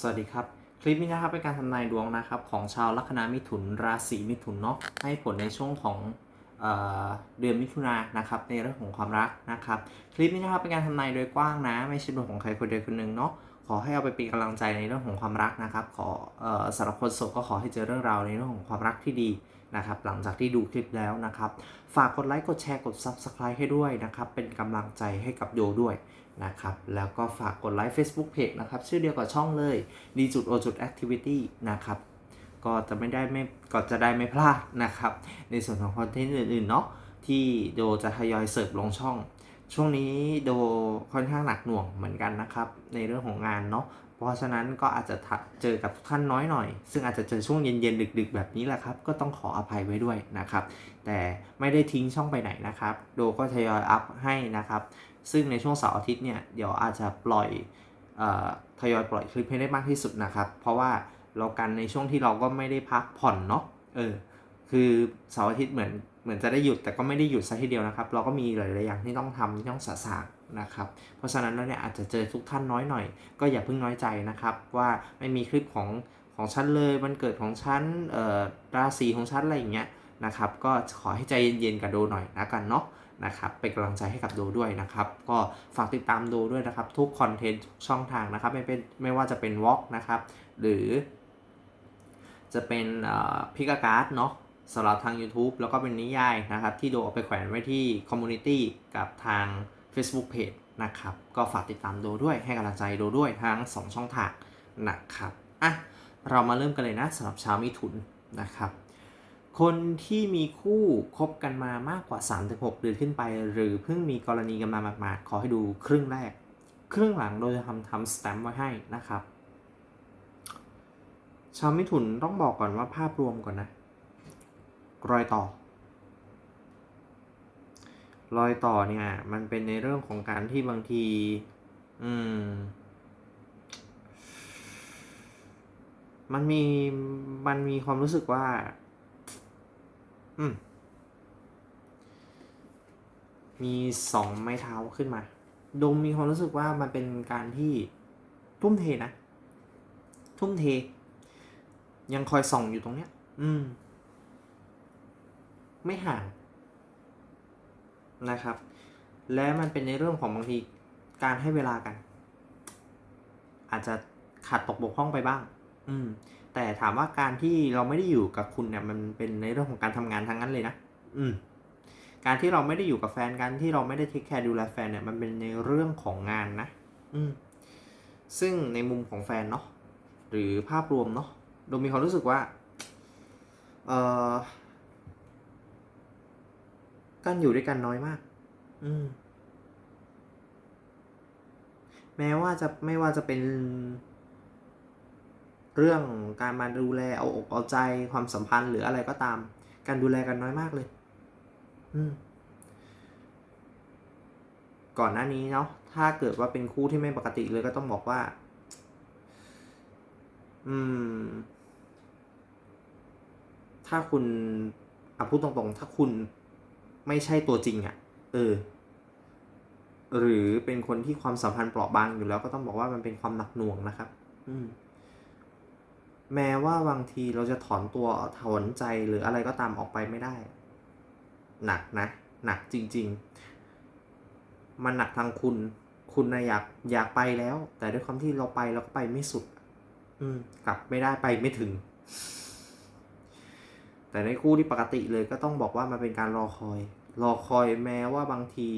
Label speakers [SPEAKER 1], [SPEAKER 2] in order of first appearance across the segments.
[SPEAKER 1] สวัสดีครับ คลิปนี้นะครับเป็นการทำนายดวงนะครับของชาวลัคนามิถุนราศีมิถุนเนาะให้ผลในช่วงของเออเดือนมิถุนายนนะครับในเรื่องของความรักนะครับ คลิปนี้นะครับเป็นการทำนายโดยกว้างนะ ไม่ใช่ดวงของใครคนใดคนหนึ่งเนาะขอให้เอาไปเป็นกำลังใจในเรื่องของความรักนะครับขอออสำหรับคนโสดก็ขอให้เจอเรื่องราวในเรื่องของความรักที่ดีนะครับ หลังจากที่ดูคลิปแล้วนะครับ ฝากกดไลค์กดแชร์กด Subscribe ให้ด้วยนะครับ เป็นกำลังใจให้กับโยด้วย นะครับแล้วก็ฝากกดไลค์ Facebook Page นะครับ ชื่อเดียวกับช่องเลย d จุด o จุด activity นะครับ ก็จะไม่ได้ไม่ก็จะได้ไม่พลาดนะครับ ในส่วนของคอนเทนต์อื่นๆเนาะที่โดจะทยอยเสิร์ฟลงช่อง ช่วงนี้โดค่อนข้างหนักหน่วงเหมือนกันนะครับ ในเรื่องของงานเนาะเพราะฉะนั้นก็อาจจะเจอกับทุกท่านน้อยหน่อย ซึ่งอาจจะเจอช่วงเย็นๆดึก ๆ แบบนี้แหละครับ ก็ต้องขออภัยไว้ด้วยนะครับ แต่ไม่ได้ทิ้งช่องไปไหนนะครับ โดก็ทยอยอัพให้นะครับ ซึ่งในช่วงเสาร์อาทิตย์เนี่ยเดี๋ยวอาจจะปล่อยออทยอยปล่อยคลิปให้ได้มากที่สุดนะครับ เพราะว่าเรากันในช่วงที่เราก็ไม่ได้พักผ่อนเนาะเออคือเสาร์อาทิตย์เหมือนเหมือนจะได้หยุดแต่ก็ไม่ได้หยุดซะทีเดียวนะครับ เราก็มีหลายๆอย่างที่ต้องทำที่ต้องสะสางนะครับ เพราะฉะนั้นแล้วเนี่ยอาจจะเจอทุกท่านน้อยหน่อย ก็อย่าเพิ่งน้อยใจนะครับ ว่าไม่มีคลิปของของฉันเลยวันเกิดของฉันเอ่อราศีของฉันอะไรอย่างเงี้ยนะครับ ก็ขอให้ใจเย็นๆกับโดหน่อยนะกันเนาะ นะครับเป็นกำลังใจให้กับโดด้วยนะครับ ก็ฝากติดตามโดด้วยนะครับ ทุกคอนเทนต์ทุกช่องทางนะครับ ไม่เป็นไม่ว่าจะเป็นวอล์กนะครับ หรือ จะเป็นพิกาการ์ดเนาะสำหรับทาง YouTube แล้วก็เป็นนิยายนะครับ ที่โดเอาไปแขวนไว้ที่คอมมูนิตี้กับทาง Facebook Page นะครับ ก็ฝากติดตามโดด้วยให้กำลังใจโดด้วยทั้ง 2 ช่องทางนะครับอะเรามาเริ่มกันเลยนะสำหรับชาวมิถุนนะครับ คนที่มีคู่คบกันมามากกว่า 3-6 เดือนขึ้นไป หรือเพิ่งมีกรณีกันมาหมาดๆขอให้ดูครึ่งแรก ครึ่งหลังโดยทำทำสแตมป์ไว้ให้นะครับ ชาวมิถุนต้องบอกก่อนว่าภาพรวมก่อนนะ รอยต่อ รอยต่อเนี่ยมันเป็นในเรื่องของการที่บางที อืม มันมีมันมีความรู้สึกว่า อืม มีสองไม้เท้าขึ้นมาดมมีความรู้สึกว่ามันเป็นการที่ทุ่มเทนะ ทุ่มเท ยังคอยส่องอยู่ตรงเนี้ย อืม ไม่ห่างนะครับ และมันเป็นในเรื่องของบางทีการให้เวลากัน อาจจะขาดตกบกพร่องไปบ้าง อืม แต่ถามว่าการที่เราไม่ได้อยู่กับคุณเนี่ยมันเป็นในเรื่องของการทำงานทั้งนั้นเลยนะ อืม การที่เราไม่ได้อยู่กับแฟนการที่เราไม่ได้เทคแคร์ดูแลแฟนเนี่ยมันเป็นในเรื่องของงานนะ อืม ซึ่งในมุมของแฟนเนาะหรือภาพรวมเนาะโดยมีความรู้สึกว่า เอ่อการอยู่ด้วยกันน้อยมาก อืม แม้ว่าจะไม่ว่าจะเป็น เรื่องการมาดูแลเอาอกเอาใจความสัมพันธ์หรืออะไรก็ตาม การดูแลกันน้อยมากเลย อืม ก่อนหน้านี้เนาะถ้าเกิดว่าเป็นคู่ที่ไม่ปกติเลยก็ต้องบอกว่า อืม ถ้าคุณอะพูดตรงๆ ถ้าคุณไม่ใช่ตัวจริงอะ่ะ เออ หรือเป็นคนที่ความสัมพันธ์เปราะบางอยู่แล้วก็ต้องบอกว่ามันเป็นความหนักหน่วงนะครับ อืม แม้ว่าบางทีเราจะถอนตัวถอนใจหรืออะไรก็ตามออกไปไม่ได้ หนักนะ หนักจริง ๆ มันหนักทางคุณ คุณนะอยากอยากไปแล้ว แต่ด้วยความที่เราไปเราก็ไปไม่สุด อืม กลับไม่ได้ไปไม่ถึง แต่ในคู่ที่ปกติเลยก็ต้องบอกว่ามันเป็นการรอคอย รอคอยแม้ว่าบางที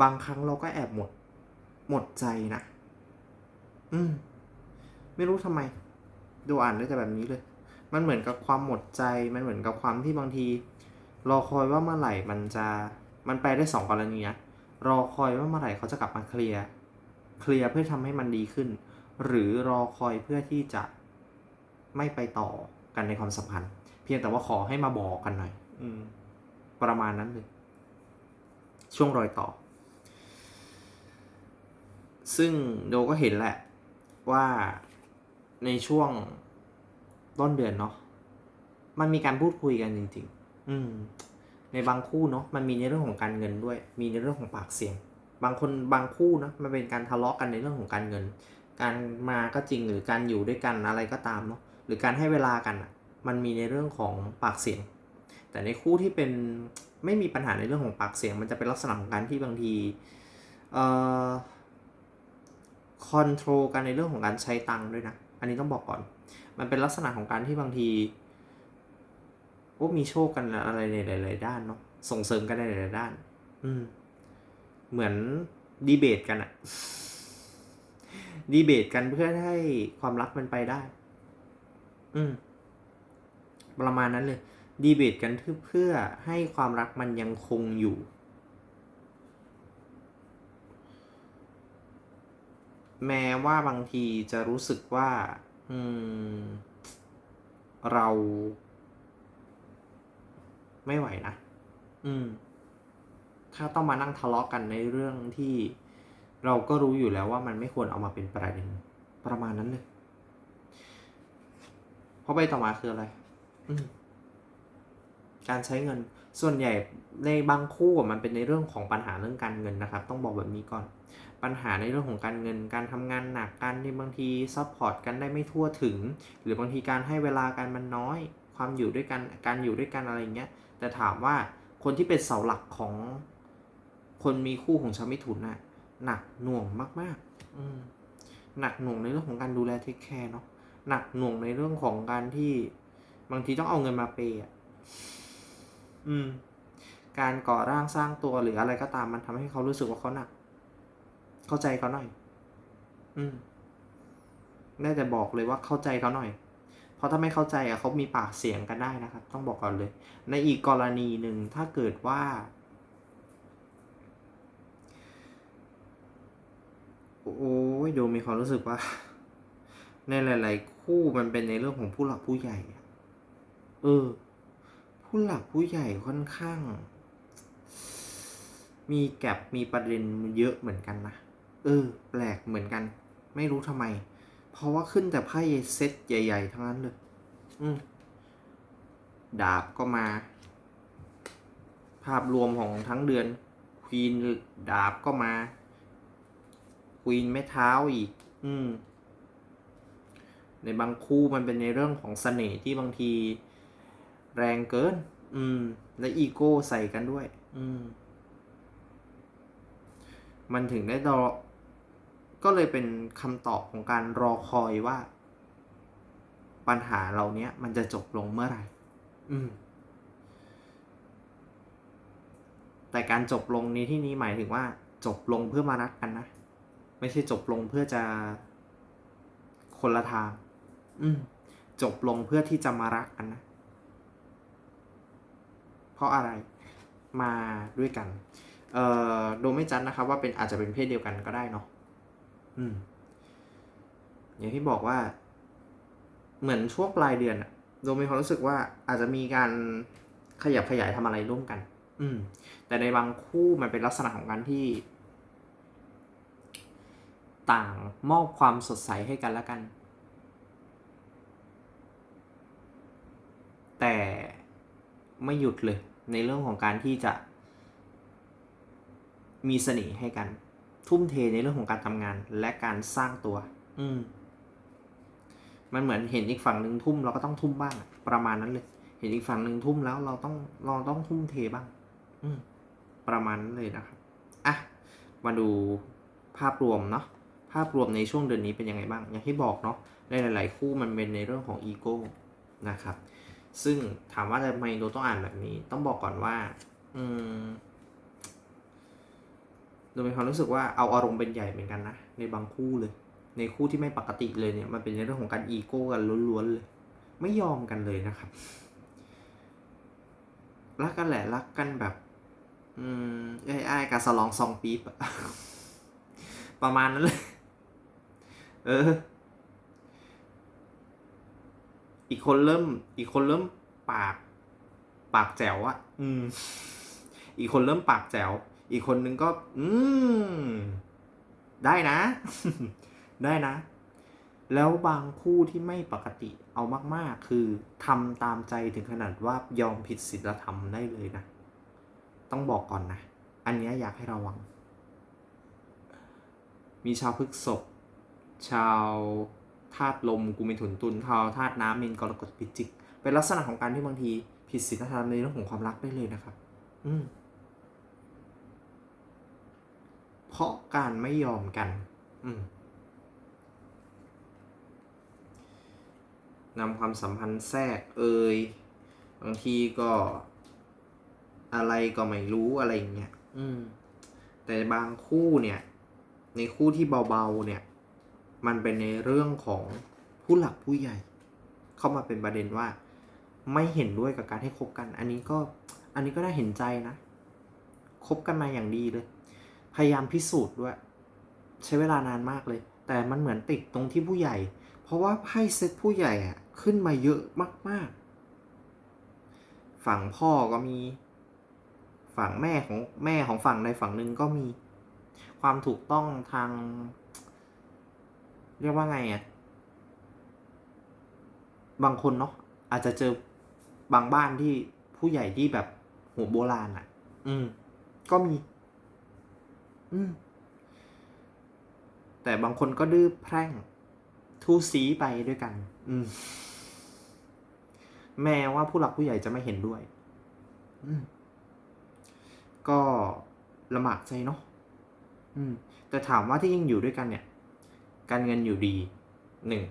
[SPEAKER 1] บางครั้งเราก็แอบหมด หมดใจนะ อืม ไม่รู้ทำไม ดูอ่านได้แต่แบบนี้เลย มันเหมือนกับความหมดใจ มันเหมือนกับความที่บางที รอคอยว่าเมื่อไหร่มันจะ มันไปได้สองกรณีนะ รอคอยว่าเมื่อไหร่เขาจะกลับมาเคลียร์ เคลียร์เพื่อทำให้มันดีขึ้น หรือรอคอยเพื่อที่จะไม่ไปต่อกันในความสัมพันธ์ เพียงแต่ว่าขอให้มาบอกกันหน่อย อืม ประมาณนั้นเลย ช่วงรอยต่อ ซึ่งโดก็เห็นแหละว่า ในช่วงต้นเดือนเนาะมันมีการพูดคุยกันจริง ๆ อืม ในบางคู่เนาะมันมีในเรื่องของการเงินด้วย มีในเรื่องของปากเสียง บางคนบางคู่นะมันเป็นการทะเลาะกันในเรื่องของการเงิน การมาก็จริงหรือการอยู่ด้วยกันอะไรก็ตามเนาะหรือการให้เวลากันอะ มันมีในเรื่องของปากเสียง แต่ในคู่ที่เป็นไม่มีปัญหาในเรื่องของปากเสียง มันจะเป็นลักษณะของการที่บางทีเอ่อคอนโทรลกันในเรื่องของการใช้ตังค์ด้วยนะ อันนี้ต้องบอกก่อน มันเป็นลักษณะของการที่บางทีโอ้มีโชคกันอะไรในหลาย ๆ ด้านเนาะส่งเสริมกันในหลาย ๆ ด้าน อืม เหมือนดีเบตกันอะดีเบตกันเพื่อให้ความรักมันไปได้ อืม ประมาณนั้นเลย ดีเบตกันเพื่อให้ความรักมันยังคงอยู่ แม้ว่าบางทีจะรู้สึกว่า อืม เรา ไม่ไหวนะ อืม ถ้าต้องมานั่งทะเลาะกันในเรื่องที่เราก็รู้อยู่แล้วว่ามันไม่ควรเอามาเป็นประเด็นประมาณนั้นเลยเพราะใบต่อมาคืออะไร อืมการใช้เงิน ส่วนใหญ่ในบางคู่มันเป็นในเรื่องของปัญหาเรื่องการเงินนะครับ ต้องบอกแบบนี้ก่อน ปัญหาในเรื่องของการเงิน การทำงานหนักการที่บางทีซัพพอร์ตกันได้ไม่ทั่วถึง หรือบางทีการให้เวลากันมันน้อย ความอยู่ด้วยกันการอยู่ด้วยกันอะไรอย่างเงี้ยแต่ถามว่าคนที่เป็นเสาหลักของคนมีคู่ของชาวมิถุนน่ะหนักหน่วงมากๆอืหนักหน่วงในเรื่องของการดูแลเทคแคร์เนาะหนักหน่วงในเรื่องของการที่บางทีต้องเอาเงินมาเปย์อะอืม การก่อร่างสร้างตัวหรืออะไรก็ตามมันทำให้เขารู้สึกว่าเขาหนัก เข้าใจเขาหน่อย อืม ได้แต่บอกเลยว่าเข้าใจเขาหน่อย เพราะถ้าไม่เข้าใจอะเขามีปากเสียงกันได้นะครับ ต้องบอกก่อนเลย ในอีกกรณีหนึ่งถ้าเกิดว่า โอ้ยดูมีความรู้สึกว่า ในหลาย ๆ คู่มันเป็นในเรื่องของผู้หลักผู้ใหญ่เออ ผู้หลักผู้ใหญ่ค่อนข้างมีแก็บมีประเด็นเยอะเหมือนกันนะ เออ แปลกเหมือนกัน ไม่รู้ทำไม เพราะว่าขึ้นแต่ไพ่เซตใหญ่ ๆ ทั้งนั้นเลย อืมดาบก็มา ภาพรวมของทั้งเดือนควีนดาบก็มาควีนไม้เท้าอีก อืม ในบางคู่มันเป็นในเรื่องของเสน่ห์ที่บางที แรงเกิน อืม และอีโก้ใส่กันด้วย อืม มันถึงได้รอ ก็เลยเป็นคำตอบของการรอคอยว่า ปัญหาเราเนี้ยมันจะจบลงเมื่อไหร่ อืม แต่การจบลงในที่นี้หมายถึงว่า จบลงเพื่อมารักกันนะ ไม่ใช่จบลงเพื่อจะคนละทาง อืม จบลงเพื่อที่จะมารักกันนะ เพราะอะไร มาด้วยกัน เอ่อ โดไม่จัดนะครับว่าเป็นอาจจะเป็นเพศเดียวกันก็ได้เนาะ อืม อย่างที่บอกว่า เหมือนช่วงปลายเดือนอะโดมีความรู้สึกว่าอาจจะมีการขยับขยายทำอะไรร่วมกัน อืม แต่ในบางคู่มันเป็นลักษณะของการที่ ต่างมอบความสดใสให้กันและกัน แต่ไม่หยุดเลย ในเรื่องของการที่จะมีเสน่ห์ให้กัน ทุ่มเทในเรื่องของการทำงานและการสร้างตัว อืม มันเหมือนเห็นอีกฝั่งหนึ่งทุ่มเราก็ต้องทุ่มบ้าง ประมาณนั้นเลย เห็นอีกฝั่งหนึ่งทุ่มแล้วเราต้องเราต้องทุ่มเทบ้าง อืม ประมาณนั้นเลยนะครับ อะ มาดูภาพรวมเนาะ ภาพรวมในช่วงเดือนนี้เป็นยังไงบ้าง อย่างที่บอกเนาะ ในหลาย ๆ คู่มันเป็นในเรื่องของอีโก้นะครับ ซึ่งถามว่าทำไมเราต้องอ่านแบบนี้ ต้องบอกก่อนว่า อืม เรามีความรู้สึกว่าเอาอารมณ์เป็นใหญ่เหมือนกันนะ ในบางคู่เลย ในคู่ที่ไม่ปกติเลยเนี่ยมันเป็นในเรื่องของการอีโก้กันล้วนๆเลย ไม่ยอมกันเลยนะครับ รักกันแหละรักกันแบบ อืมไอ้ไอ้ายกับสลองซองปี๊บประมาณนั้นเลย เออ อีกคนเริ่ม อีกคนเริ่มปาก ปากแจ๋วอะอืม อีกคนเริ่มปากแจ๋ว อีกคนนึงก็ อืม ได้นะ ได้นะ แล้วบางคู่ที่ไม่ปกติเอามาก ๆ คือทำตามใจถึงขนาดว่ายอมผิดศีลธรรมได้เลยนะ ต้องบอกก่อนนะ อันนี้อยากให้ระวัง มีชาวพฤกษภชาวธาตุลมกุมเมถุนตุลชาวธาตุน้ำมีนกรกฎพิจิก เป็นลักษณะของการที่บางทีผิดศีลธรรมในเรื่องของความรักได้เลยนะครับ อืม เพราะการไม่ยอมกันนำความสัมพันธ์แทรกเอ่ยบางทีก็อะไรก็ไม่รู้อะไรอย่างเงี้ยอืม แต่บางคู่เนี่ย ในคู่ที่เบาๆเนี่ย มันเป็นในเรื่องของผู้หลักผู้ใหญ่ เข้ามาเป็นประเด็นว่า ไม่เห็นด้วยกับการให้คบกัน อันนี้ก็ อันนี้ก็น่าเห็นใจนะคบกันมาอย่างดีเลย พยายามพิสูจน์ด้วย ใช้เวลานานมากเลย แต่มันเหมือนติดตรงที่ผู้ใหญ่ เพราะว่าไพ่เซตผู้ใหญ่อะขึ้นมาเยอะมาก ๆ ฝั่งพ่อก็มี ฝั่งแม่ของแม่ของฝั่งใดฝั่งหนึ่งก็มี ความถูกต้องทาง เรียกว่าไงอะบางคนเนาะอาจจะเจอบางบ้านที่ผู้ใหญ่ที่แบบหัวโบราณอะอืม ก็มี แต่บางคนก็ดื้อแพร่ง ทูสีไปด้วยกัน อืม แม้ว่าผู้หลักผู้ใหญ่จะไม่เห็นด้วย อืม ก็ลำบากใจเนาะอืม แต่ถามว่าที่ยังอยู่ด้วยกันเนี่ย การเงินอยู่ดีหนึ่ง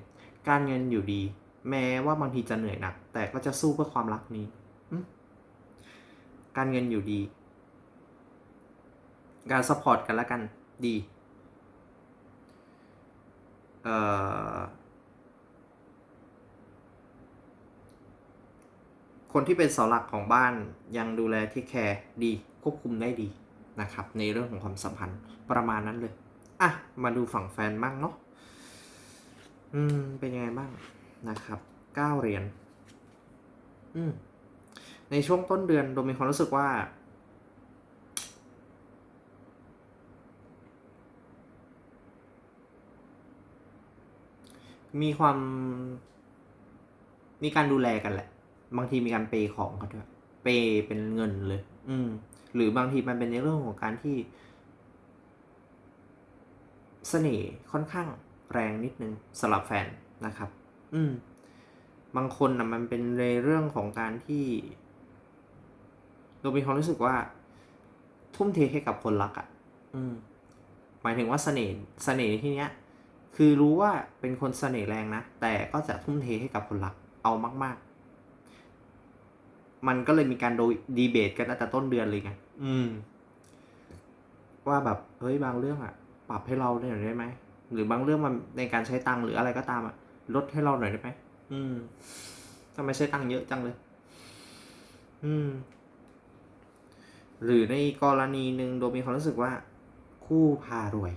[SPEAKER 1] การเงินอยู่ดี แม้ว่าบางทีจะเหนื่อยหนัก แต่ก็จะสู้เพื่อความรักนี้การเงินอยู่ดี การซัพพอร์ตกันและกันดีเอ่อคนที่เป็นเสาหลักของบ้านยังดูแลที่แคร์ดีควบคุมได้ดีนะครับ ในเรื่องของความสัมพันธ์ประมาณนั้นเลย อะ มาดูฝั่งแฟนบ้างเนาะอืม เป็นยังไงบ้างนะครับเก้าเหรียญอืมในช่วงต้นเดือนโดมมีความรู้สึกว่า มีความ มีการดูแลกันแหละ บางทีมีการเปย์ของกันด้วยเปย์เป็นเงินเลย อืม หรือบางทีมันเป็นในเรื่องของการที่เสน่ห์ค่อนข้างแรงนิดนึงสำหรับแฟนนะครับ อืม บางคนนะมันเป็นในเรื่องของการที่ เรามีความรู้สึกว่า ทุ่มเทให้กับคนรักอะ่ะ อืม หมายถึงว่าเสน่ห์เสน่ห์ที่เนี้ย คือรู้ว่าเป็นคนเสน่ห์แรงนะ แต่ก็จะทุ่มเทให้กับคนรักเอามาก ๆ มันก็เลยมีการโดยดีเบตกันตั้งแต่ต้นเดือนเลยไงอืม ว่าแบบเฮ้ยบางเรื่องอะปรับให้เราหน่อยได้ไหมหรือบางเรื่องมันในการใช้ตังค์หรืออะไรก็ตามอะลดให้เราหน่อยได้ไหมอืมทำไมใช้ตังค์เยอะจังเลย อืม หรือในกรณีหนึ่งโดยมีความรู้สึกว่า คู่พารวย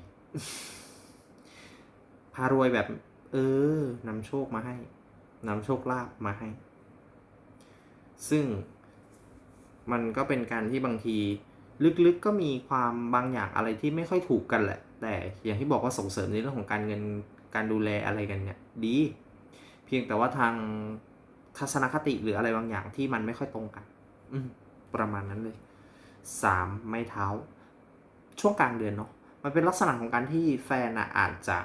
[SPEAKER 1] พารวยแบบ เออนำโชคมาให้นำโชคลาภมาให้ ซึ่งมันก็เป็นการที่บางที ลึกๆก็มีความบางอย่างอะไรที่ไม่ค่อยถูกกันแหละ แต่อย่างที่บอกว่าส่งเสริมในเรื่องของการเงินการดูแลอะไรกันเนี่ยดี เพียงแต่ว่าทางทัศนคติหรืออะไรบางอย่างที่มันไม่ค่อยตรงกัน อืประมาณนั้นเลยสามไม้เท้า ช่วงกลางเดือนเนาะมันเป็นลักษณะของการที่แฟนอะอาจจะ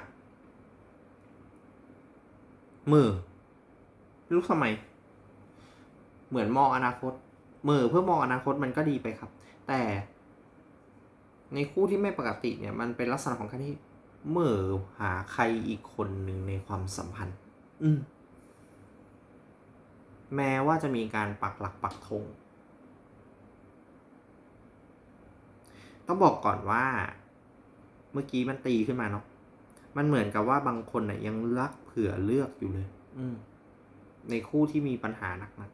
[SPEAKER 1] มือไม่รู้ทำไม เหมือนมองอนาคต มือเพื่อมองอนาคตมันก็ดีไปครับ แต่ ในคู่ที่ไม่ปกติเนี่ย มันเป็นลักษณะของการที่เมื่อหาใครอีกคนหนึ่งในความสัมพันธ์ อืม แม้ว่าจะมีการปักหลักปักธงต้องบอกก่อนว่า เมื่อกี้มันตีขึ้นมาเนาะ มันเหมือนกับว่าบางคนน่ยยังรักเผื่อเลือกอยู่เลย อืม ในคู่ที่มีปัญหาหนัก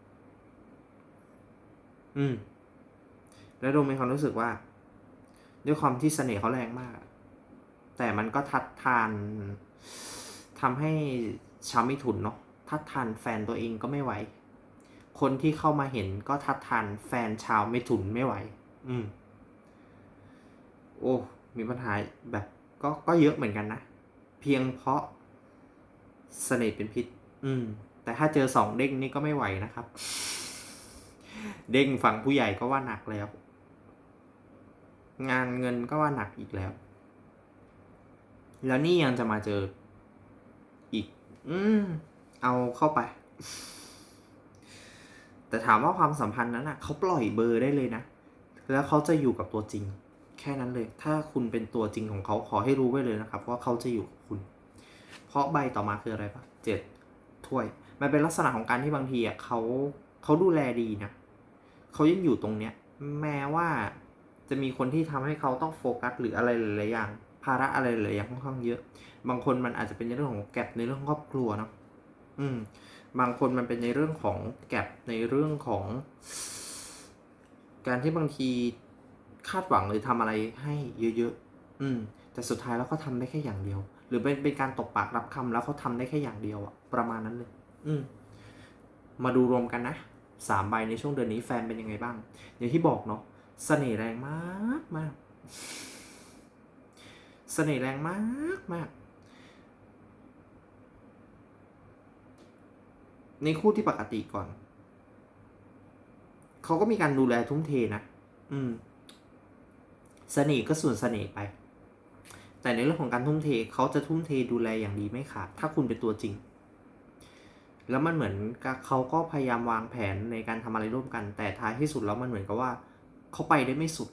[SPEAKER 1] ๆอืม แล้วโดมมีความรู้สึกว่า ด้วยความที่เสน่ห์เขาแรงมาก แต่มันก็ทัดทานทำให้ชาวมิถุนเนาะทัดทานแฟนตัวเองก็ไม่ไหว คนที่เข้ามาเห็นก็ทัดทานแฟนชาวมิถุนไม่ไหว อืม โอ้ มีปัญหาแบบก็ก็เยอะเหมือนกันนะ เพียงเพราะเสน่ห์เป็นพิษ อืม แต่ถ้าเจอสองเด้งนี่ก็ไม่ไหวนะครับ เด้งฝั่งผู้ใหญ่ก็ว่าหนักแล้ว งานเงินก็ว่าหนักอีกแล้ว แล้วนี่ยังจะมาเจออีก อืม เอาเข้าไป แต่ถามว่าความสัมพันธ์นั้นอะเขาปล่อยเบอร์ได้เลยนะ แล้วเขาจะอยู่กับตัวจริง แค่นั้นเลย ถ้าคุณเป็นตัวจริงของเขาขอให้รู้ไว้เลยนะครับ ว่าเขาจะอยู่กับ เพราะใบต่อมาคืออะไรปะเจ็ดถ้วย มันเป็นลักษณะของการที่บางทีอะเขาเขาดูแลดีนะเขายังอยู่ตรงเนี้ย แม้ว่าจะมีคนที่ทำให้เขาต้องโฟกัสหรืออะไรหลายๆอย่าง ภาระอะไรหลายอย่างค่อนข้างเยอะ บางคนมันอาจจะเป็นในเรื่องของแก็บในเรื่องของครอบครัวเนาะอืม บางคนมันเป็นในเรื่องของแก็บในเรื่องของ การที่บางทีคาดหวังหรือทำอะไรให้เยอะๆอืม แต่สุดท้ายแล้วเขาทำได้แค่อย่างเดียว รือเป็นเป็นการตกปากรับคำแล้วเขาทำได้แค่อย่างเดียวอะประมาณนั้นเลย อืม มาดูรวมกันนะสามใบในช่วงเดือนนี้แฟนเป็นยังไงบ้าง อย่างที่บอกเนาะเสน่ห์แรงมากมากเสน่ห์แรงมากมากในคู่ที่ปกติก่อน เขาก็มีการดูแลทุ่มเทนะ อืม เสน่ห์ก็ส่วนเสน่ห์ไป แต่ในเรื่องของการทุ่มเทเขาจะทุ่มเทดูแลอย่างดีไม่ขาดถ้าคุณเป็นตัวจริง แล้วมันเหมือนเขาก็พยายามวางแผนในการทำอะไรร่วมกัน แต่ท้ายที่สุดแล้วมันเหมือนกับว่าเขาไปได้ไม่สุด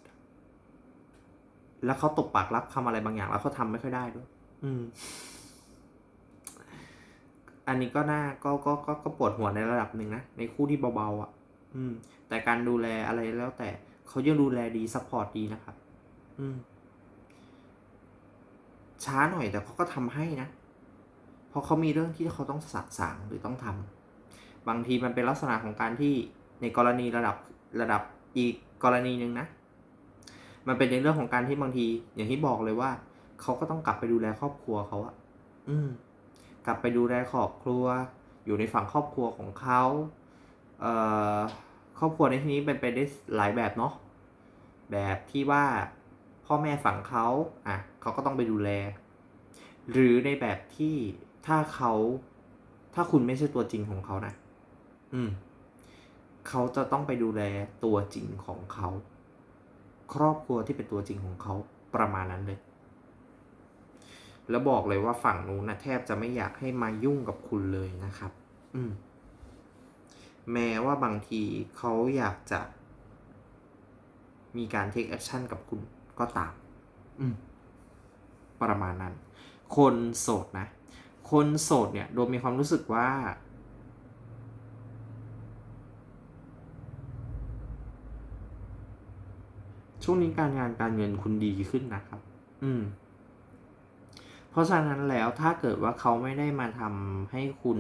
[SPEAKER 1] แล้วเขาตบปากรับคำอะไรบางอย่าง แล้วเขาทำไม่ค่อยได้ด้วย อืม อันนี้ก็น่าก็ก็ก็ก็ปวดหัวในระดับหนึ่งนะในคู่ที่เบาๆอะ อืม แต่การดูแลอะไรแล้วแต่เขายังดูแลดีซัพพอร์ตดีนะครับ อืม ช้าหน่อยแต่เขาก็ทำให้นะ เพราะเขามีเรื่องที่เขาต้องสะสางหรือต้องทำบางทีมันเป็นลักษณะของการที่ในกรณีระดับระดับอีกกรณีหนึ่งนะ มันเป็นในเรื่องของการที่บางที อย่างที่บอกเลยว่าเขาก็ต้องกลับไปดูแลครอบครัวเขาอะอืม กลับไปดูแลครอบครัว อยู่ในฝั่งครอบครัวของเขาเอ่อครอบครัวในที่นี้เป็นไปได้หลายแบบเนาะแบบที่ว่า พ่อแม่ฝั่งเขาอะเขาก็ต้องไปดูแล หรือในแบบที่ถ้าเขาถ้าคุณไม่ใช่ตัวจริงของเขานะอืมเขาจะต้องไปดูแลตัวจริงของเขา ครอบครัวที่เป็นตัวจริงของเขาประมาณนั้นเลย แล้วบอกเลยว่าฝั่งนู้นนะแทบจะไม่อยากให้มายุ่งกับคุณเลยนะครับ อืม แม้ว่าบางทีเขาอยากจะมีการเทคแอคชั่นกับคุณ ก็ตาม อืม ประมาณนั้น คนโสดนะ คนโสดเนี่ย โดยมีความรู้สึกว่า ช่วงนี้การงานการเงินคุณดีขึ้นนะครับ อืม เพราะฉะนั้นแล้วถ้าเกิดว่าเขาไม่ได้มาทำให้คุณ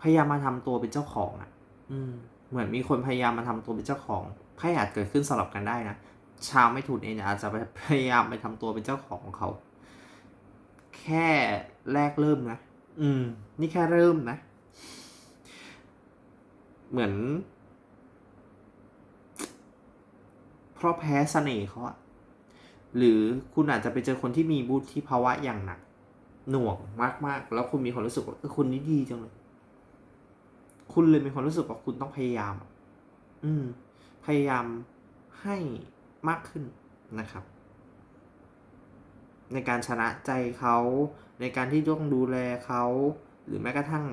[SPEAKER 1] พยายามมาทำตัวเป็นเจ้าของอะ่ะ อืม เหมือนมีคนพยายามมาทำตัวเป็นเจ้าของ ไพ่อาจเกิดขึ้นสลับกันได้นะ ชาวไม่ถูกเองอาจจะไปพยายามไปทำตัวเป็นเจ้าของของเขา แค่แรกเริ่มนะ อืม นี่แค่เริ่มนะ เหมือน เพราะแพ้เสน่ห์เขาอะหรือคุณอาจจะไปเจอคนที่มีบุที่ภาวะอย่างหนัก หน่วงมาก ๆ แล้วคุณมีความรู้สึกว่าเออคนนี้ดีจังเลย คุณเลยมีความรู้สึกว่าคุณต้องพยายาม อืม พยายามให้มากขึ้นนะครับ ในการชนะใจเขาในการที่ต้องดูแลเขาหรือแม้กระทั่ง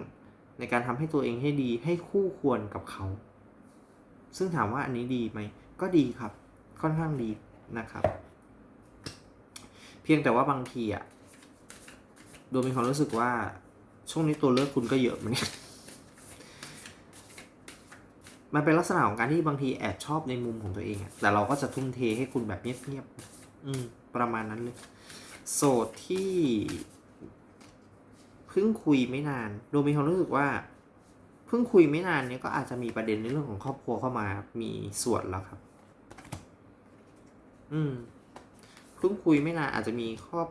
[SPEAKER 1] ในการทำให้ตัวเองให้ดีให้คู่ควรกับเขา ซึ่งถามว่าอันนี้ดีไหม ก็ดีครับ ค่อนข้างดีนะครับ เพียงแต่ว่าบางทีอะโดยมีความรู้สึกว่าช่วงนี้ตัวเลือกคุณก็เยอะเหมือนกัน มันเป็นลักษณะของการที่บางทีแอบชอบในมุมของตัวเองอะแต่เราก็จะทุ่มเทให้คุณแบบเงียบๆอืม ประมาณนั้นเลย โสดที่เพิ่งคุยไม่นาน โดยมีความรู้สึกว่าเพิ่งคุยไม่นานเนี้ยก็อาจจะมีประเด็นในเรื่องของครอบครัวเข้ามามีส่วนแล้วครับ อืมเพิ่งคุยไม่นานอาจจะมีครอบ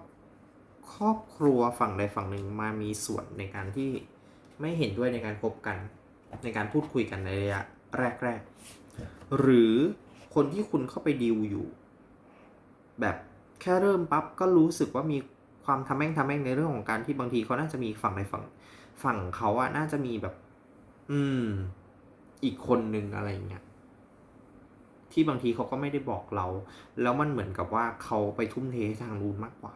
[SPEAKER 1] ครอบครัวฝั่งใดฝั่งหนึ่งมามีส่วนในการที่ไม่เห็นด้วยในการคบกัน ในการพูดคุยกันในระยะ แรก ๆ หรือคนที่คุณเข้าไปดีลอยู่ แบบแค่เริ่มปั๊บก็รู้สึกว่ามีความทำแม่งทำแม่งในเรื่องของการที่บางทีเขาน่าจะมีฝั่งในฝั่งฝั่งเขาอะน่าจะมีแบบ อืม อีกคนนึงอะไรอย่างเงี้ยที่บางทีเขาก็ไม่ได้บอกเรา แล้วมันเหมือนกับว่าเขาไปทุ่มเททางนู้นมากกว่า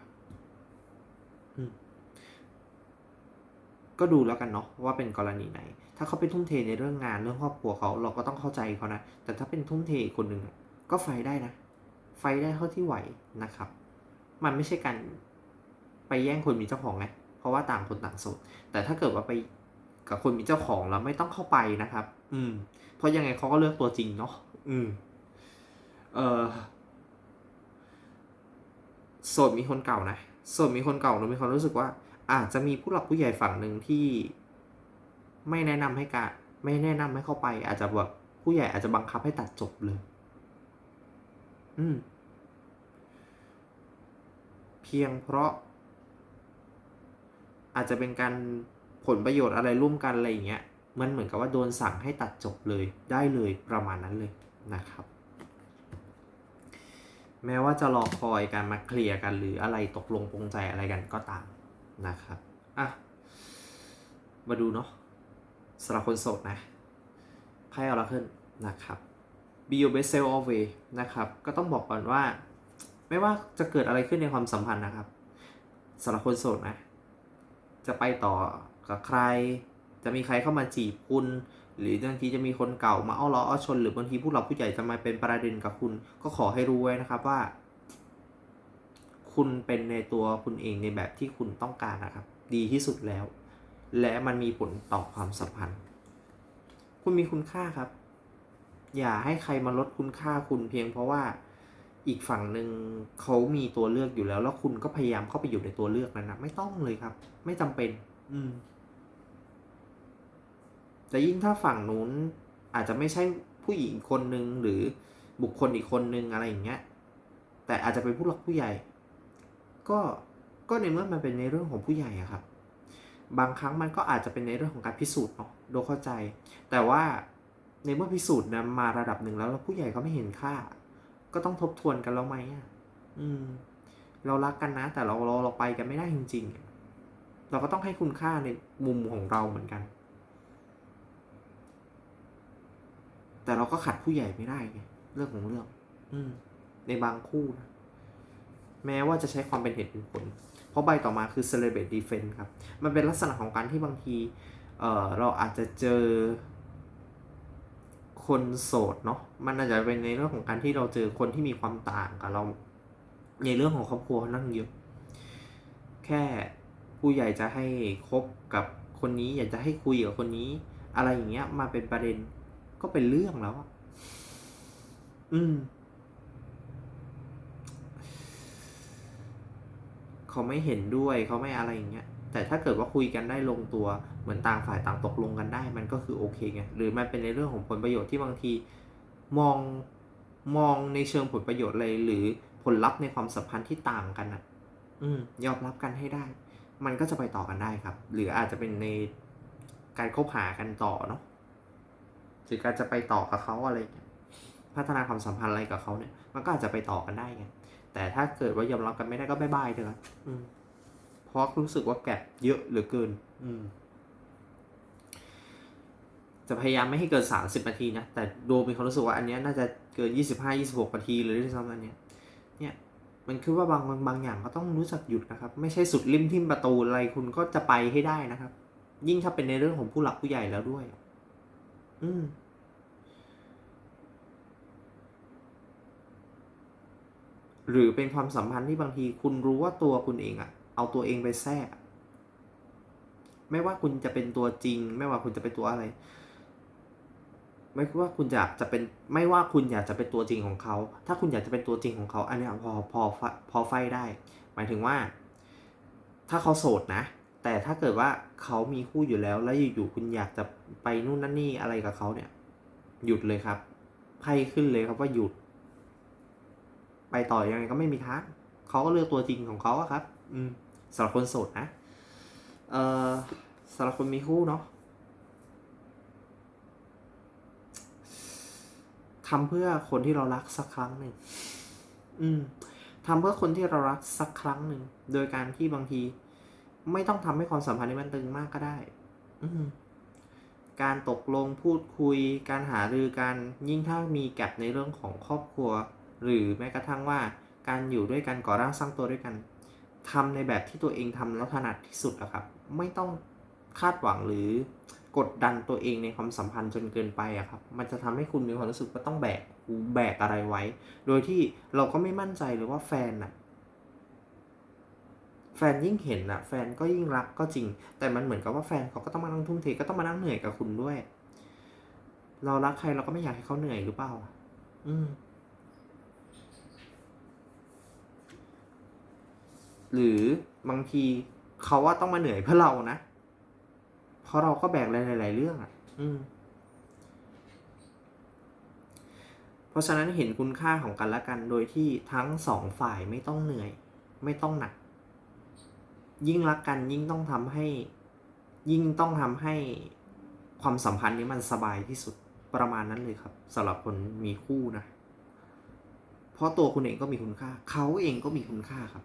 [SPEAKER 1] ก็ดูแล้วกันเนาะว่าเป็นกรณีไหน ถ้าเขาเป็นทุ่มเทในเรื่องงานเรื่องครอบครัวเขาเราก็ต้องเข้าใจเขานะ แต่ถ้าเป็นทุ่มเทอีกคนหนึ่งก็ไฟได้นะ ไฟได้เท่าที่ไหวนะครับ มันไม่ใช่การไปแย่งคนมีเจ้าของไงเพราะว่าต่างคนต่างโสดแต่ถ้าเกิดว่าไปกับคนมีเจ้าของแล้วไม่ต้องเข้าไปนะครับ อืม เพราะยังไงเขาก็เลือกตัวจริงเนาะอืม เออโสดมีคนเก่านะโสดมีคนเก่าเรามีความรู้สึกว่า อาจจะมีผู้หลักผู้ใหญ่ฝั่งหนึ่งที่ ไม่แนะนำให้การไม่แนะนำให้เข้าไป อาจจะแบบผู้ใหญ่อาจจะบังคับให้ตัดจบเลย อืม เพียงเพราะ อาจจะเป็นการผลประโยชน์อะไรร่วมกันอะไรอย่างเงี้ย มันเหมือนกับว่าโดนสั่งให้ตัดจบเลยได้เลยประมาณนั้นเลยนะครับ แม้ว่าจะรอคอยการมาเคลียร์กันหรืออะไรตกลงปรงใจอะไรกันก็ตามนะครับ อะ มาดูเนาะ สำหรับคนโสดนะไพ่อราเคิลนะครับ be your best self always นะครับ ก็ต้องบอกก่อนว่า ไม่ว่าจะเกิดอะไรขึ้นในความสัมพันธ์นะครับสำหรับคนโสดนะ จะไปต่อกับใคร จะมีใครเข้ามาจีบคุณ หรือบางทีจะมีคนเก่ามาอ้อล้ออ้อชน หรือบางทีผู้หลักผู้ใหญ่จะมาเป็นประเด็นกับคุณ ก็ขอให้รู้ไว้นะครับว่า คุณเป็นในตัวคุณเองในแบบที่คุณต้องการนะครับ ดีที่สุดแล้ว และมันมีผลต่อความสัมพันธ์ คุณมีคุณค่าครับ อย่าให้ใครมาลดคุณค่าคุณเพียงเพราะว่าอีกฝั่งหนึ่งเขามีตัวเลือกอยู่แล้ว แล้วคุณก็พยายามเข้าไปอยู่ในตัวเลือกนั้นนะไม่ต้องเลยครับ ไม่จำเป็น อืมแต่ยิ่งถ้าฝั่งนู้นอาจจะไม่ใช่ผู้หญิงคนหนึ่งหรือบุคคลอีกคนหนึ่งอะไรอย่างเงี้ย แต่อาจจะเป็นผู้หลักผู้ใหญ่ ก็ก็ในเมื่อมันเป็นในเรื่องของผู้ใหญ่อะครับ บางครั้งมันก็อาจจะเป็นในเรื่องของการพิสูจน์เนาะโดยเข้าใจ แต่ว่าในเมื่อพิสูจน์นะมาระดับหนึ่งแล้วแล้วผู้ใหญ่เขาไม่เห็นค่า ก็ต้องทบทวนกันแล้วไหมอะอืม เรารักกันนะ แต่เราเราเราไปกันไม่ได้จริง ๆ เราก็ต้องให้คุณค่าในมุมของเราเหมือนกัน แต่เราก็ขัดผู้ใหญ่ไม่ได้ไงเรื่องของเรื่อง อืม ในบางคู่นะแม้ว่าจะใช้ความเป็นเหตุเป็นผล เพราะใบต่อมาคือ celebrate defense ครับ มันเป็นลักษณะของการที่บางทีเอ่อเราอาจจะเจอคนโสดเนาะ มันอาจจะเป็นในเรื่องของการที่เราเจอคนที่มีความต่างกับเรา ในเรื่องของครอบครัวนั่งเยอะ แค่ผู้ใหญ่จะให้คบกับคนนี้ อยากจะให้คุยกับคนนี้ อะไรอย่างเงี้ย มาเป็นประเด็นก็เป็นเรื่องแล้วอะอืม เขาไม่เห็นด้วยเขาไม่อะไรอย่างเงี้ยแต่ถ้าเกิดว่าคุยกันได้ลงตัวเหมือนต่างฝ่ายต่างตกลงกันได้ มันก็คือโอเคไงหรือมันเป็นในเรื่องของผลประโยชน์ที่บางทีมองมองในเชิงผลประโยชน์เลยหรือผลลัพธ์ในความสัมพันธ์ที่ต่างกันอะ อืมยอมรับกันให้ได้ มันก็จะไปต่อกันได้ครับ หรืออาจจะเป็นในการคบหากันต่อเนาะหรือการจะไปต่อกับเขาอะไรเงี้ยพัฒนาความสัมพันธ์อะไรกับเขาเนี่ย มันก็อาจจะไปต่อกันได้ไง แต่ถ้าเกิดว่ายอมรับกันไม่ได้ก็บายบายเถอะครับอืมเพราะรู้สึกว่าแกลบเยอะเหลือเกิน อืมจะพยายามไม่ให้เกินสามสิบนาทีนะ แต่โดมีความรู้สึกว่าอันเนี้ยน่าจะเกินยี่สิบห้ายี่สิบหกนาทีเลยด้วยซ้ำอันเนี้ย เนี่ย มันคือว่าบางบางบางอย่างก็ต้องรู้จักหยุดนะครับ ไม่ใช่สุดริมทิมประตูอะไรคุณก็จะไปให้ได้นะครับ ยิ่งถ้าเป็นในเรื่องของผู้หลักผู้ใหญ่แล้วด้วย อืม หรือเป็นความสัมพันธ์ที่บางทีคุณรู้ว่าตัวคุณเองอะเอาตัวเองไปแทรกอะไม่ว่าคุณจะเป็นตัวจริง ไม่ว่าคุณจะเป็นตัวอะไร ไม่ว่าคุณอยากจะเป็นไม่ว่าคุณอยากจะเป็นตัวจริงของเขา ถ้าคุณอยากจะเป็นตัวจริงของเขา อันนี้พอพอพอไฟได้ หมายถึงว่า ถ้าเขาโสดนะ แต่ถ้าเกิดว่าเขามีคู่อยู่แล้ว แล้วอยู่ๆคุณอยากจะไปนู่นนั่นนี่อะไรกับเขาเนี่ย หยุดเลยครับไพ่ขึ้นเลยครับว่าหยุด ไปต่อยังไงก็ไม่มีทางเขาก็เลือกตัวจริงของเขาครับ อืมสำหรับคนโสดนะเอ่อสำหรับคนมีคู่เนาะทำเพื่อคนที่เรารักสักครั้งหนึ่งอืมทำเพื่อคนที่เรารักสักครั้งหนึ่ง โดยการที่บางที ไม่ต้องทำให้ความสัมพันธ์นี้มันตึงมากก็ได้ อืมการตกลงพูดคุย การหารือการยิ่งถ้ามีแกลบในเรื่องของครอบครัว หรือแม้กระทั่งว่าการอยู่ด้วยกันก่อร่างสร้างตัวด้วยกันทำในแบบที่ตัวเองทำแล้วถนัดที่สุดอะครับ ไม่ต้องคาดหวังหรือกดดันตัวเองในความสัมพันธ์จนเกินไปอะครับ มันจะทำให้คุณมีความรู้สึกว่าต้องแบกแบกอะไรไว้ โดยที่เราก็ไม่มั่นใจเลยว่าแฟนน่ะแฟนยิ่งเห็นอะแฟนก็ยิ่งรักก็จริง แต่มันเหมือนกับว่าแฟนเขาก็ต้องมานั่งทุ่มเทก็ต้องมานั่งเหนื่อยกับคุณด้วย เรารักใครเราก็ไม่อยากให้เขาเหนื่อยหรือเปล่า อืม หรือบางทีเขาว่าต้องมาเหนื่อยเพื่อเรานะ เพราะเราก็แบกหลาย ๆ เรื่องอะ่ะ อืม เพราะฉะนั้นเห็นคุณค่าของกันและกัน โดยที่ทั้งสองฝ่ายไม่ต้องเหนื่อย ไม่ต้องหนัก ยิ่งรักกันยิ่งต้องทำให้ ยิ่งต้องทำให้ความสัมพันธ์นี้มันสบายที่สุดประมาณนั้นเลยครับสำหรับคนมีคู่นะ เพราะตัวคุณเองก็มีคุณค่า เขาเองก็มีคุณค่าครับ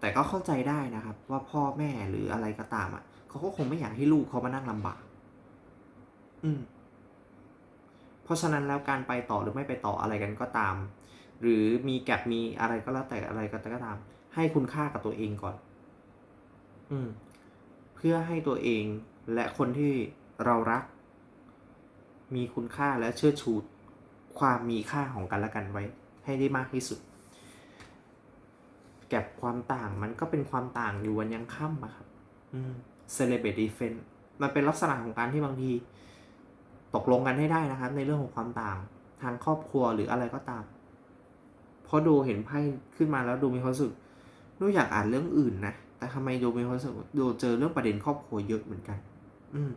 [SPEAKER 1] แต่ก็เข้าใจได้นะครับ ว่าพ่อแม่หรืออะไรก็ตามอะเขาก็คงไม่อยากให้ลูกเขามานั่งลำบาก อืม เพราะฉะนั้นแล้วการไปต่อหรือไม่ไปต่ออะไรกันก็ตาม หรือมีแกลบมีอะไรก็แล้วแต่อะไรก็ตาม ให้คุณค่ากับตัวเองก่อน อืม เพื่อให้ตัวเองและคนที่เรารัก มีคุณค่าและเชิดชูความมีค่าของกันและกันไว้ ให้ได้มากที่สุด แก็บความต่างมันก็เป็นความต่างอยู่วันยังค่ำอะครับอืม celebrate defense มันเป็นลักษณะของการที่บางที ตกลงกันให้ได้นะครับ ในเรื่องของความต่าง ทางครอบครัวหรืออะไรก็ตามเพราะดูเห็นไพ่ขึ้นมาแล้วดูมีความรู้สึกดูอยากอ่านเรื่องอื่นนะแต่ทำไมดูมีความรู้สึกดูเจอเรื่องประเด็นครอบครัวเยอะเหมือนกัน อืม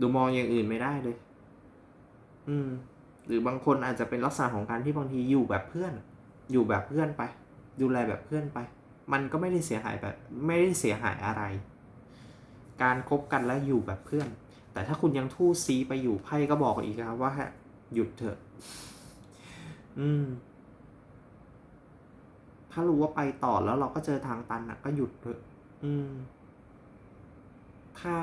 [SPEAKER 1] ดูมองอย่างอื่นไม่ได้เลย อืม หรือบางคนอาจจะเป็นลักษณะของการที่บางทีอยู่แบบเพื่อน อยู่แบบเพื่อนไป ดูแลแบบเพื่อนไป มันก็ไม่ได้เสียหายแบบไม่ได้เสียหายอะไร การคบกันและอยู่แบบเพื่อน แต่ถ้าคุณยังทู่ซีไปอยู่ไพ่ก็บอกอีกครับว่าหยุดเถอะ อืม ถ้ารู้ว่าไปต่อแล้วเราก็เจอทางตันนะก็หยุดเถอะ อืม ถ้า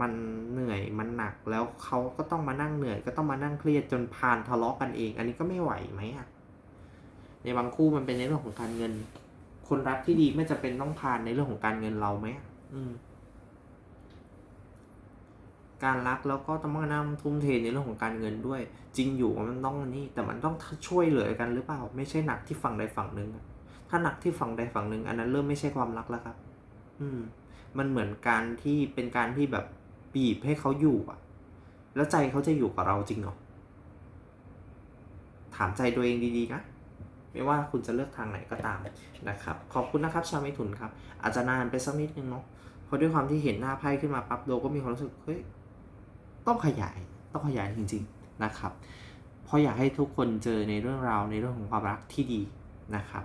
[SPEAKER 1] มันเหนื่อยมันหนักแล้วเขาก็ต้องมานั่งเหนื่อย ก็ต้องมานั่งเครียดจนพานทะเลาะกันเอง อันนี้ก็ไม่ไหวไหมอะ ในบางคู่มันเป็นในเรื่องของการเงิน คนรักที่ดีไม่จะเป็นต้องพานในเรื่องของการเงินเราไหมอืม การรักแล้วก็ต้องมานั่งทุ่มเทในเรื่องของการเงินด้วย จริงอยู่มันต้องนี่แต่มันต้องช่วยเหลือกันหรือเปล่า ไม่ใช่หนักที่ฝั่งใดฝั่งหนึ่งถ้าหนักที่ฝั่งใดฝั่งหนึ่งอันนั้นเริ่มไม่ใช่ความรักแล้วครับ อืม มันเหมือนการที่เป็นการที่แบบบีบให้เขาอยู่อะแล้วใจเขาจะอยู่กับเราจริงหรอถามใจตัวเองดีๆนะ ไม่ว่าคุณจะเลือกทางไหนก็ตามนะครับ ขอบคุณนะครับชาวเมถุนครับ อาจจะนานไปสักนิดนึงเนาะเพราะด้วยความที่เห็นหน้าไพ่ขึ้นมาปั๊บโดก็มีความรู้สึกเฮ้ยต้องขยายต้องขยายจริง ๆนะครับ เพราะอยากให้ทุกคนเจอในเรื่องราวในเรื่องของความรักที่ดีนะครับ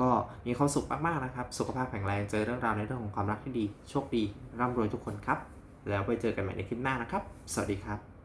[SPEAKER 1] ก็มีความสุขมากๆนะครับ สุขภาพแข็งแรงเจอเรื่องราวในเรื่องของความรักที่ดีโชคดีร่ำรวยทุกคนครับ แล้วไปเจอกันใหม่ในคลิปหน้านะครับ สวัสดีครับ